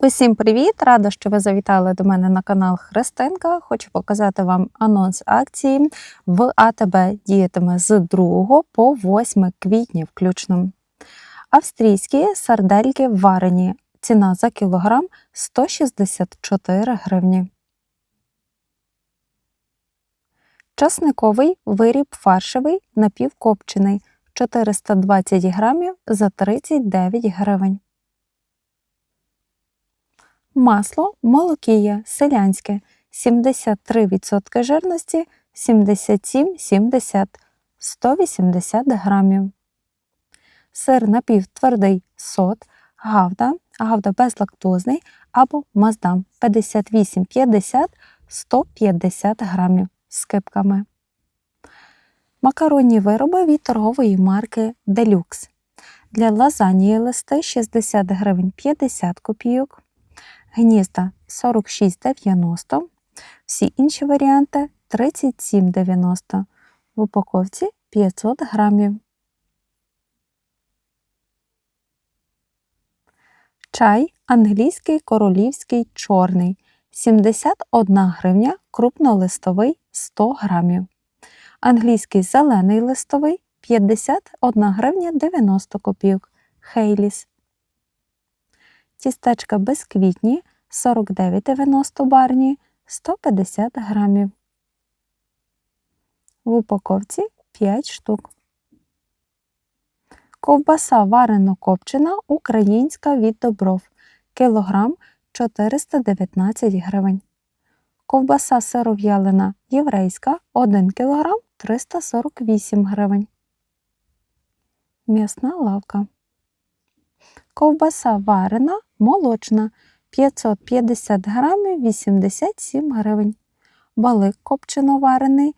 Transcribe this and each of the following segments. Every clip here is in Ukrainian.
Усім привіт! Рада, що ви завітали до мене на канал Христинка. Хочу показати вам анонс акції в АТБ діятиме з 2 по 8 квітня включно. Австрійські сардельки варені. Ціна за кілограм 164 гривні. Часниковий виріб фаршевий напівкопчений 420 грамів за 39 гривень. Масло молокія селянське 73% жирності 77,70 180 грамів. Сир напівтвердий сот, гавда, гавда безлактозний або маздам 58,50 150 грамів з кипками. Макаронні вироби від торгової марки Deluxe. Для лазанії листи 60 гривень 50 копійок гнізда 46,90, всі інші варіанти 37,90, в упаковці 500 грамів. Чай англійський королівський чорний 71 гривня, крупнолистовий 100 грамів. Англійський зелений листовий 51 гривня 90 копійок. Хейліс тістечка безквітні 49,90 барні 150 грамів. В упаковці 5 штук. Ковбаса варено копчена українська від добров кілограм 419 гривень. Ковбаса сиров'ялина єврейська 1 кг 348 гривень. М'ясна лавка. Ковбаса варена молочна 550 грамів 87 гривень. Балик копчено варений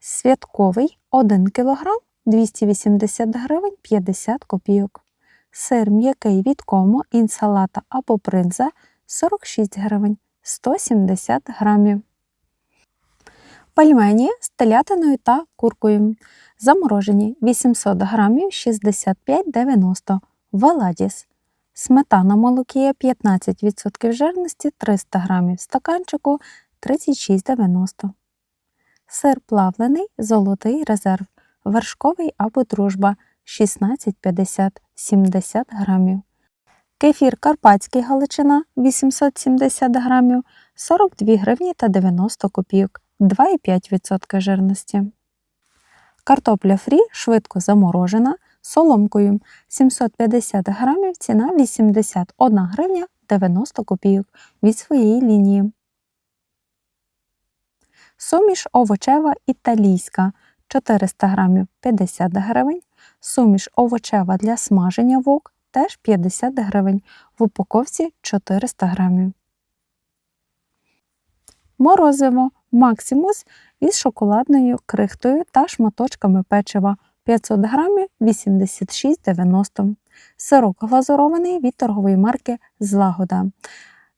святковий 1 кг 280 гривень 50 копійок. Сир м'який від кому, інсалата або бринза 46 гривень 170 грамів. Пельмені з телятиною та куркою. Заморожені 800 грамів 65,90 Валадіс. Сметана молокія 15% жирності 300 г стаканчику 36,90 Сир плавлений, золотий резерв, вершковий або дружба 16,50 70 грамів. Кефір Карпатський Галичина 870 грамів 42 гривні та 90 копійок 2,5% жирності. Картопля фрі швидко заморожена соломкою 750 грамів, ціна 81 гривня 90 копійок від своєї лінії. Суміш овочева італійська 400 грамів 50 гривень. Суміш овочева для смаження вок теж 50 гривень. В упаковці 400 грамів. Морозиво Максимус із шоколадною крихтою та шматочками печива 500 грамів 86,90 Сирок глазурований від торгової марки Злагода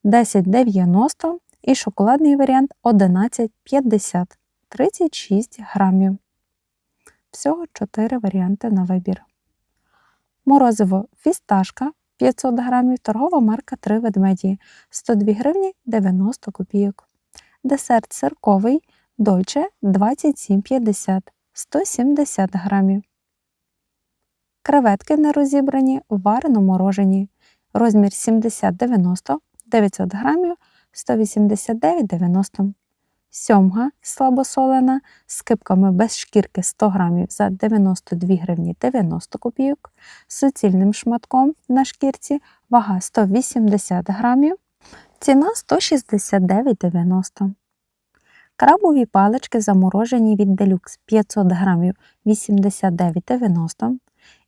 10,90 і шоколадний варіант 11,50 36 грамів. Всього 4 варіанти на вибір. Морозиво фісташка 500 грамів, торгова марка 3 ведмеді 102 гривні 90 копійок. Десерт сирковий Дольче 27,50 170 грамів. Креветки нерозібрані, варено морожені. Розмір 70-90 900 грамів 189,90 Сьомга слабосолена з кипками без шкірки 100 грамів за 92 гривні 90 копійок. З суцільним шматком на шкірці вага 180 грамів. Ціна 169,90 Крабові палички заморожені від делюкс 500 грамів 89,90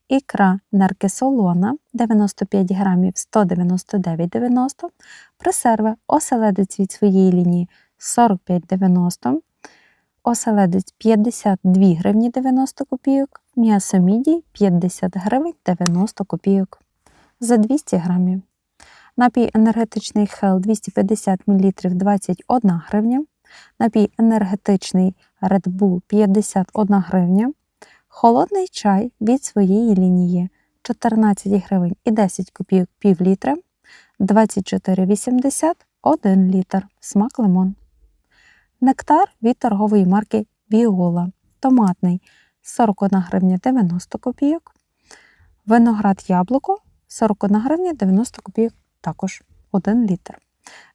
Ікра наркисолона 95 грамів 199,90 Пресерви оселедець від своєї лінії 45,90 Оселедець 52 гривні 90 копійок, м'ясо мідій 50 гривень 90 копійок. За 200 грамів. Напій енергетичний Хел 250 мл 21 гривня. Напій енергетичний Red Bull 51 гривня. Холодний чай від своєї лінії 14 гривень і 10 копійок пів літра. 24,80 1 літр. Смак лимон. Нектар від торгової марки Віола. Томатний 41 гривня 90 копійок. Виноград яблуко 41 гривня 90 копійок також 1 літр.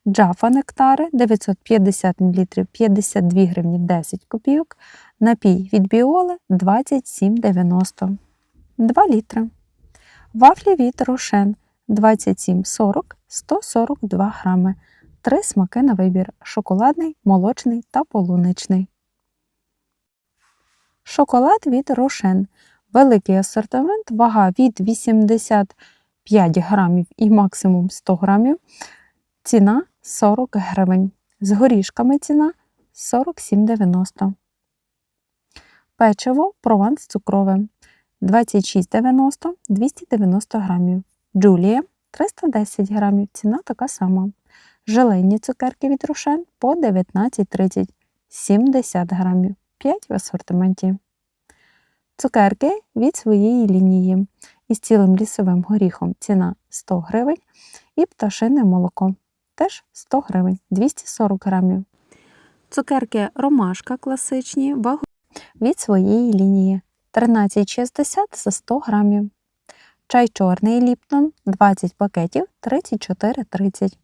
Джафа нектари 950 мл 52 гривні 10 копійок. Напій від біоли 27,90 2 літри. Вафлі від Рошен 27,40 142 грами. Три смаки на вибір: шоколадний, молочний та полуничний. Шоколад від Рошен. Великий асортимент, вага від 85 грамів і максимум 100 грамів. Ціна 40 гривень. З горішками ціна 47,90. Печиво прованс цукрове 26,90 290 грамів. Джулія 310 грамів. Ціна така сама. Желейні цукерки від Рошен по 19,30 70 грамів. 5 в асортименті. Цукерки від своєї лінії. Із цілим лісовим горіхом ціна 100 гривень. І пташине молоко теж 100 гривень 240 грамів. Цукерки ромашка класичні, вагу від своєї лінії 13,60 за 100 грамів. Чай чорний Ліптон 20 пакетів 34,30.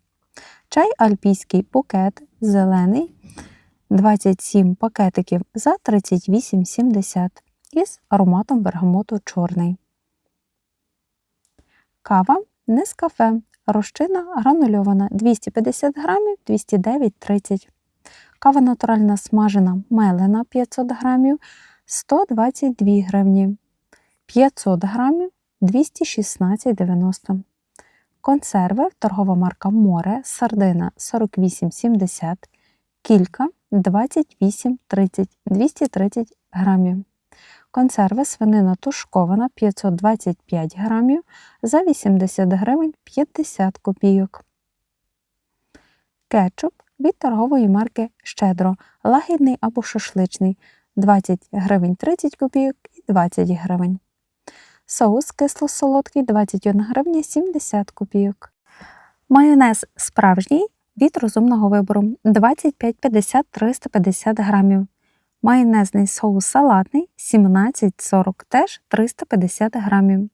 Чай альпійський букет зелений 27 пакетиків за 38,70 із ароматом бергамоту чорний. Кава Нескафе. Розчина гранульована 250 грамів 209,30. Кава натуральна смажена мелена 500 грамів 122 гривні. 500 грамів 216,90. Консерви торгова марка Море сардина 48,70, кілька 28,30 230 грамів. Консерви свинина тушкована 525 грамів за 80 гривень 50 копійок. Кетчуп від торгової марки Щедро, лагідний або шашличний 20 гривень 30 копійок і 20 гривень. Соус кисло-солодкий 21 гривня 70 копійок. Майонез справжній від розумного вибору 25-50 350 грамів. Майонезний соус салатний 17,40 теж 350 грамів.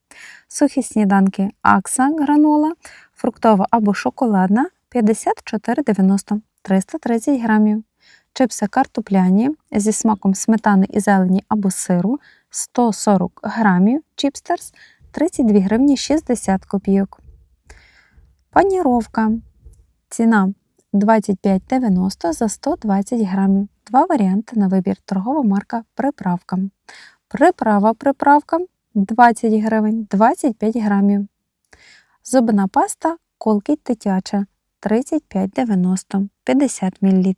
Сухі сніданки Акса гранола, фруктова або шоколадна 54,90 330 грамів. Чипси картопляні зі смаком сметани і зелені або сиру 140 грамів чіпстерс 32 гривні 60 копійок. Паніровка. Ціна 25,90 за 120 грамів. Два варіанти на вибір. Торгова марка приправка. Приправа приправка 20 гривень 25 грамів. Зубна паста колкіт дитяча 35,90 50 мл.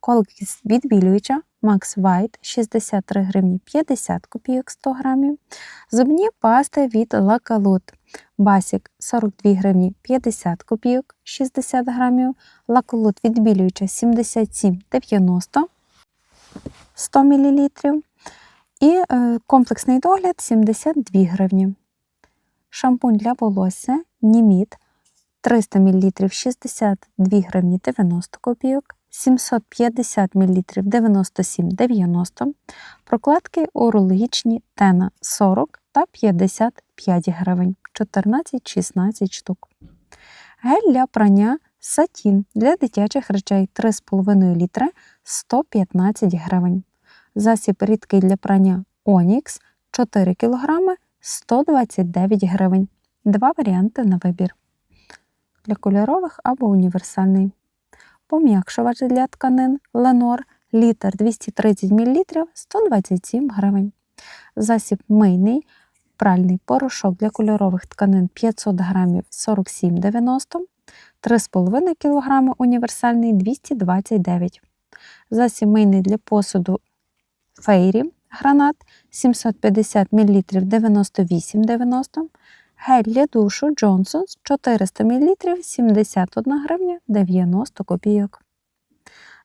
Колкіт відбілююча Max White 63 гривні 50 копійок 100 грамів. Зубні пасти від Лакалут. Басік 42 гривні 50 копійок 60 грамів. Лакалут відбілююча 77,90 100 мл. І е, комплексний догляд 72 гривні. Шампунь для волосся Німіт 300 мл 62 гривні 90 копійок. 750 мл 97,90, прокладки урологічні Тена 40 та 55 гривень 14-16 штук. Гель для прання Сатін для дитячих речей 3,5 літри 115 гривень. Засіб рідкий для прання Онікс 4 кг 129 гривень. Два варіанти на вибір. Для кольорових або універсальний пом'якшувач для тканин Ленор літр 230 мл 127 гривень. Засіб мийний, пральний порошок для кольорових тканин 500 грамів 47,90 3,5 кг універсальний 229 Засіб мийний для посуду фейрі гранат 750 мл 98,90 Гель для душу Джонсонс 400 мл 71 гривня 90 копійок.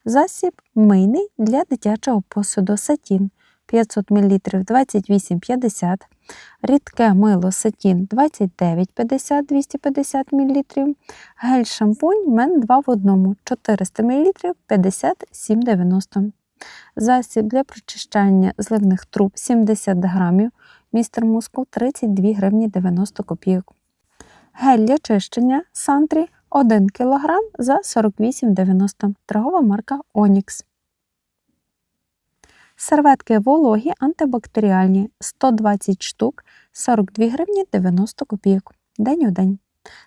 Засіб мийний для дитячого посуду Сатін 500 мл 28,50, рідке мило сатін 29,50 250 мл, гель шампунь мен 2 в 1 400 мл 57,90. Засіб для прочищання зливних труб 70 грамів, містер Мускул 32 гривні 90 копійок. Гель для чищення Сантрі 1 кг за 48,90. Торгова марка Onyx. Серветки вологі антибактеріальні 120 штук 42 гривні 90 копійок. День у день.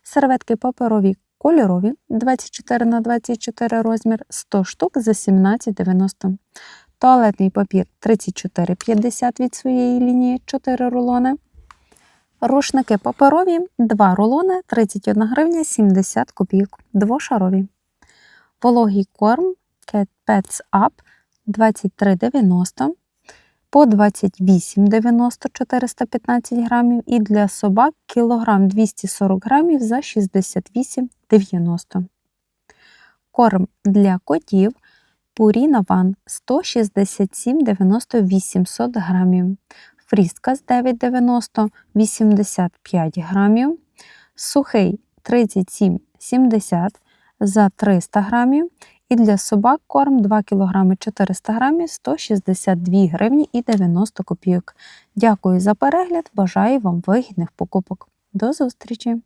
Серветки паперові кольорові 24 на 24 розмір 100 штук за 17,90. Туалетний папір 34,50 від своєї лінії 4 рулони. Рушники паперові 2 рулони 31 гривня 70 копійок. Двошарові. Вологий корм Cat Pets Up 23,90 по 28,90 415 грамів і для собак кілограм 240 грамів за 68,90. Корм для котів Purina 167,90 800 грамів. Фріскас 9,90 85 грамів. Сухий 37,70 за 300 грамів. І для собак корм 2 кг 400 грамів 162 гривні і 90 копійок. Дякую за перегляд. Бажаю вам вигідних покупок. До зустрічі!